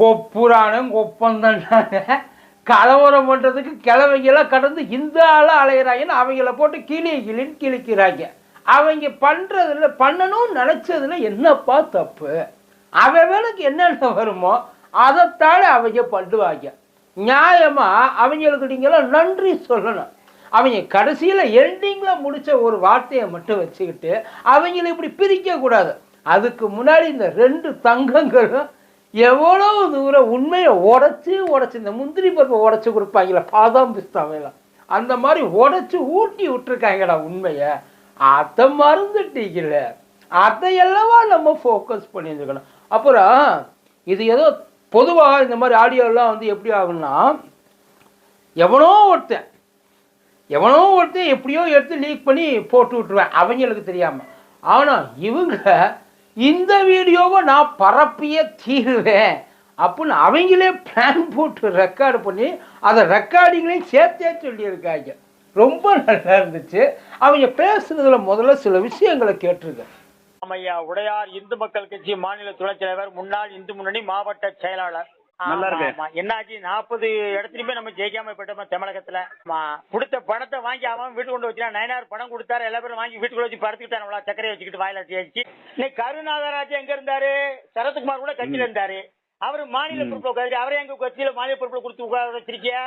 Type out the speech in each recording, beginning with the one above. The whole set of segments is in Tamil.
கொப்புரானும் கொப்பந்தாங்க கலவரம் பண்ணுறதுக்கு கிழவைங்கெல்லாம் கடந்து இந்த ஆளாக அலையிறாங்கன்னு அவங்கள போட்டு கிளி கிளின்னு கிழிக்கிறாங்க. அவங்க பண்ணுறதுல பண்ணணும்னு நினச்சதுல என்னப்பா தப்பு? அவனுக்கு என்னென்ன வருமோ அதைத்தாழ அவங்க பண்ணுவாங்க. நியாயமாக அவங்களுக்கு நீங்களாம் நன்றி சொல்லணும். அவங்க கடைசியில் எண்டிங்கில் முடித்த ஒரு வார்த்தையை மட்டும் வச்சுக்கிட்டு அவங்கள இப்படி பிரிக்கக்கூடாது. அதுக்கு முன்னாடி இந்த ரெண்டு தங்கங்களும் எவ்வளவு தூரம் உண்மையை உடச்சி உடச்சி இந்த முந்திரி பருப்பை உடச்சி கொடுப்பாங்களே பாதாம் பிஸ்தாவையெல்லாம் அந்த மாதிரி உடச்சி ஊட்டி விட்டுருக்காங்கடா உண்மையை. அதை மறந்துட்டீங்கல்ல அதையெல்லவா நம்ம ஃபோக்கஸ் பண்ணியிருக்கணும் அப்புறம் இது ஏதோ பொதுவாக இந்த மாதிரி ஆடியோலாம் வந்து எப்படி ஆகும்னா எவனோ ஒருத்தன் எவனோ ஒருத்தன் எப்படியோ எடுத்து லீக் பண்ணி போட்டு விட்டுருவேன். அவங்களுக்கு தெரியாமல் ஆனால் இவங்க இந்த வீடியோவை நான் பரப்பியே தீருவேன். அப்படின்னு அவங்களே பிளான் போட்டு ரெக்கார்டு பண்ணி அதை ரெக்கார்டிங்லேயும் சேர்த்தே சொல்லியிருக்காங்க. ரொம்ப நல்லா இருந்துச்சு. அவங்க பேசுனதுல முதல்ல சில விஷயங்களை கேட்டிருக்கேன். ஐயா உடையார் இந்து மக்கள் கட்சி மாநில துணைத் தலைவர் முன்னாள் இந்து முன்னணி மாவட்ட செயலாளர். என்னாச்சு? நாற்பது இடத்துலயுமே நம்ம ஜெயிக்காம போயிட்டோம் தமிழகத்துல. கொடுத்த பணத்தை வாங்கி அவன் வீட்டு கொண்டு வச்சுனா நயனார் பணம் கொடுத்தாரு. எல்லா பேரும் வாங்கி வீட்டுக்குள்ள வச்சு படுத்துக்கிட்டானுங்களா சக்கரையை வச்சுக்கிட்டு வாயில தேய்ச்சி இன்னைக்கு கருநாகராஜ் எங்க இருந்தாரு? சரத்குமார் கூட கட்சியில இருந்தாரு. அவர் மாநில பொறுப்புல உட்காரு அவரே எங்க கட்சியில மாநில பொறுப்புல கொடுத்து உட்கார வச்சிருக்கியா?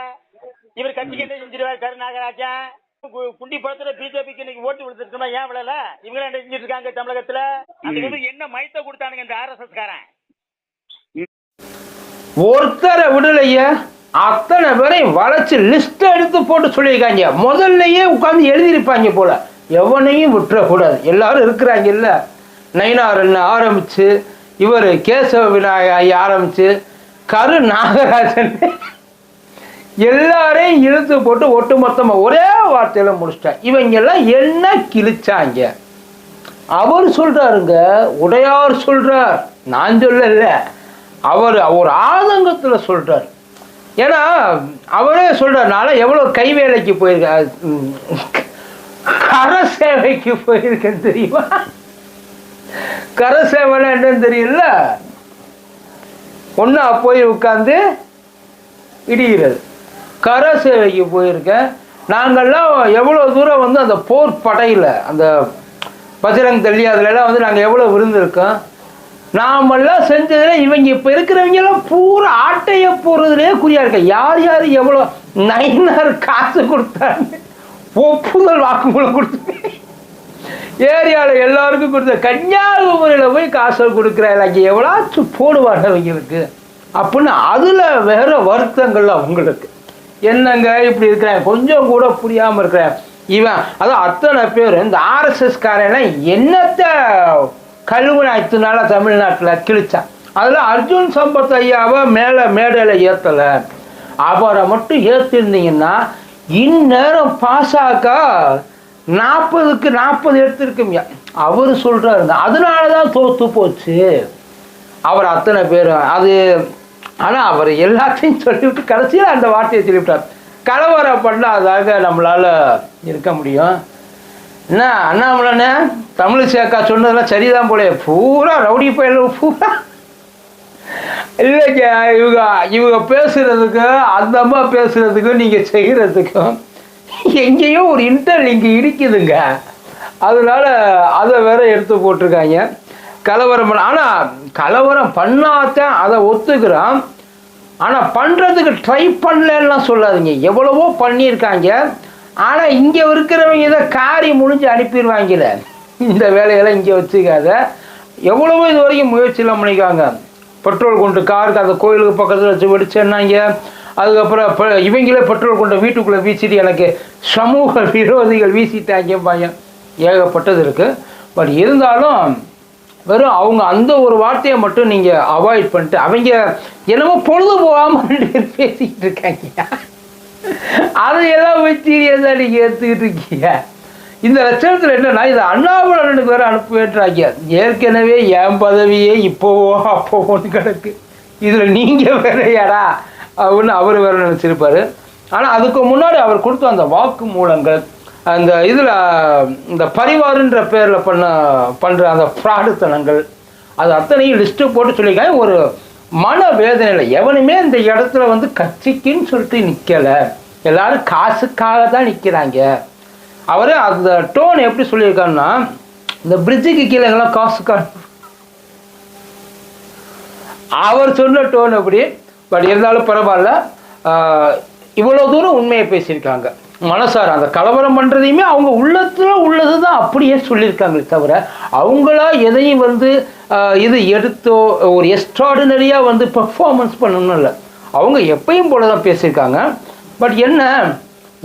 இவர் கட்சிக்கு என்ன செஞ்சிருவாரு கருநாகராஜன் குண்டி படத்துல பிஜேபிக்கு இன்னைக்கு ஓட்டு விழுந்துருக்கோம்? ஏன் விழல? இவங்க என்ன செஞ்சுட்டு இருக்காங்க தமிழகத்துல அதுக்கு என்ன மயத்தை கொடுத்தானுங்க இந்த ஆர்எஸ்எஸ் காரன் ஒருத்தரை விடலைய அத்தனை பேரையும் வளைச்சு லிஸ்ட் எடுத்து போட்டு சொல்லியிருக்காங்க. முதல்லயே உட்காந்து எழுதியிருப்பாங்க போல. எவனையும் விட்டுறக்கூடாது. எல்லாரும் இருக்கிறாங்க இல்ல. நயினாரன் ஆரம்பிச்சு இவர் கேசவ விநாயகர் ஆரம்பிச்சு கரு நாகராஜன் எல்லாரையும் இழுத்து போட்டு ஒட்டு மொத்தமாக ஒரே வார்த்தையில முடிச்சிட்டேன் இவங்க எல்லாம் என்ன கிழிச்சாங்க? அவர் சொல்றாருங்க உடையார் சொல்றார். நான் சொல்லல. அவர் அவர் ஆதங்கத்துல சொல்றார். ஏன்னா அவரே சொல்றாருனால எவ்வளவு கை வேலைக்கு போயிருக்க கர சேவைக்கு போயிருக்கேன்னு தெரியுமா? கர சேவைன்னா என்னன்னு தெரியல ஒன்றா போய் உட்காந்து இடிகிறது. கர சேவைக்கு போயிருக்கேன். நாங்கள்லாம் எவ்வளோ தூரம் வந்து அந்த போர் படையில் அந்த பஜரங் தள்ளி அதுலலாம் வந்து நாங்கள் எவ்வளோ விருந்திருக்கோம் நாமெல்லாம் செஞ்சதில் இவங்க இப்போ இருக்கிறவங்க எல்லாம் பூரா ஆட்டைய போடுறதுலேயே குறியாக இருக்க யார் யார் எவ்வளோ நைனார் காசு கொடுத்தாங்க? ஒப்புதல் வாக்குமூலம் கொடுத்து ஏரியாவில் எல்லாருக்கும் கொடுத்த கன்னியாகுமரியில் போய் காசை கொடுக்குறாள் அங்கே எவ்வளோச்சும் போடுவாங்க அவங்களுக்கு அப்படின்னு அதில் வேற வருத்தங்கள் அவங்களுக்கு. என்னங்க இப்படி இருக்கிறேன் கொஞ்சம் கூட புரியாமல் இருக்கிறேன் இவன் அதான் அத்தனை பேர் இந்த ஆர்எஸ்எஸ் காரன் என்னத்தை கழுவுனாய்த்துனால தமிழ்நாட்டில் கிழிச்சான் அதில் அர்ஜுன் சம்பத் ஐயாவை மேலே மேடையில் ஏற்றலை அவரை மட்டும் ஏற்றிருந்தீங்கன்னா இந்நேரம் பாசாக்கா நாற்பதுக்கு நாற்பது எடுத்திருக்குங்க அவர் சொல்கிறாருங்க அதனால தான் தோத்து போச்சு அவர் அத்தனை பேரும் அது ஆனால் அவர் எல்லாத்தையும் சொல்லிவிட்டு கடைசியில் அந்த வார்த்தையை சொல்லிவிட்டார். கலவரம் பண்ணாதாக நம்மளால் இருக்க முடியும். என்ன அண்ணாமலண்ணே தமிழ் சேக்கா சொன்னதெல்லாம் சரிதான் போல பூரா ரவுடி பயில பூரா. இல்லைங்க இவங்க இவங்க பேசுறதுக்கு அந்த அம்மா பேசுறதுக்கும் நீங்கள் செய்கிறதுக்கும் எங்கேயோ ஒரு இன்டர் இங்கே இருக்குதுங்க. அதனால அதை வேற எடுத்து போட்டிருக்காங்க. கலவரம் பண்ண ஆனால் கலவரம் பண்ணாதான் அதை ஒத்துக்கிறான். ஆனால் பண்ணுறதுக்கு ட்ரை பண்ணலன்னுலாம் சொல்லாதீங்க. எவ்வளவோ பண்ணியிருக்காங்க. ஆனால் இங்கே இருக்கிறவங்க இதை காரி முடிஞ்சு அனுப்பிடுவாங்கல்ல. இந்த வேலையெல்லாம் இங்கே வச்சுக்காத. எவ்வளவோ இது வரைக்கும் முயற்சியெல்லாம் பண்ணிக்காங்க பெட்ரோல் கொண்டு காருக்கு அந்த கோயிலுக்கு பக்கத்தில் வச்சு வெடிச்சேன்னாங்க. அதுக்கப்புறம் இப்போ இவங்களே பெட்ரோல் கொண்டு வீட்டுக்குள்ளே வீசிட்டு எனக்கு சமூக விரோதிகள் வீசிட்டாங்க பயம். ஏகப்பட்டது இருக்குது பட் இருந்தாலும் வெறும் அவங்க அந்த ஒரு வார்த்தையை மட்டும் நீங்கள் அவாய்ட் பண்ணிட்டு அவங்க என்னமோ பொழுது போகாமல் ரெண்டு பேர் பேசிக்கிட்டு இருக்காங்க. அதையெல்லாம் போய் சீரியஸாக நீங்கள் எடுத்துக்கிட்டு இருக்கீங்க. இந்த லட்சணத்தில் என்னன்னா இது அண்ணாமலனுக்கு வேற அனுப்புவேன்றாங்க. ஏற்கனவே என் பதவியே இப்போவோ அப்போவோன்னு கிடக்கு. இதில் நீங்கள் வேறையாடா? அப்படின்னு அவர் வேறு நினச்சிருப்பார். ஆனால் அதுக்கு முன்னாடி அவர் கொடுத்த அந்த வாக்கு மூலங்கள் அந்த இதில் இந்த பரிவாருன்ற பேரில் பண்ண பண்ணுற அந்த ஃப்ராடுத்தனங்கள் அது அத்தனையும் லிஸ்ட்டு போட்டு சொல்லியிருக்காங்க. ஒரு மன வேதனையில் எவனுமே இந்த இடத்துல வந்து கட்சிக்குன்னு சொல்லிட்டு நிற்கலை எல்லாரும் காசுக்காக தான் நிற்கிறாங்க அவர் அந்த டோன் எப்படி சொல்லியிருக்காருன்னா இந்த பிரிட்ஜுக்கு கீழேங்கெல்லாம் காசுக்காக அவர் சொன்ன டோன் அப்படி பட் இருந்தாலும் பரவாயில்ல. இவ்வளோ தூரம் உண்மையை பேசியிருக்காங்க. மனசார அந்த கலவரம் பண்ணுறதையுமே அவங்க உள்ளத்தில் உள்ளது தான் அப்படியே சொல்லியிருக்காங்களே தவிர அவங்களா எதையும் வந்து இது எடுத்தோ ஒரு எக்ஸ்ட்ராடினரியாக வந்து பெர்ஃபார்மன்ஸ் பண்ணணும் இல்லை. அவங்க எப்பயும் போல தான் பேசியிருக்காங்க. பட் என்ன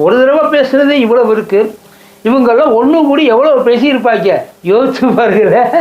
ஒரு தடவை பேசுகிறதே இவ்வளவு இருக்குது இவங்கெல்லாம் ஒன்றும் கூடி எவ்வளோ பேசியிருப்பாங்க? யோசிச்சு பாருங்களேன்.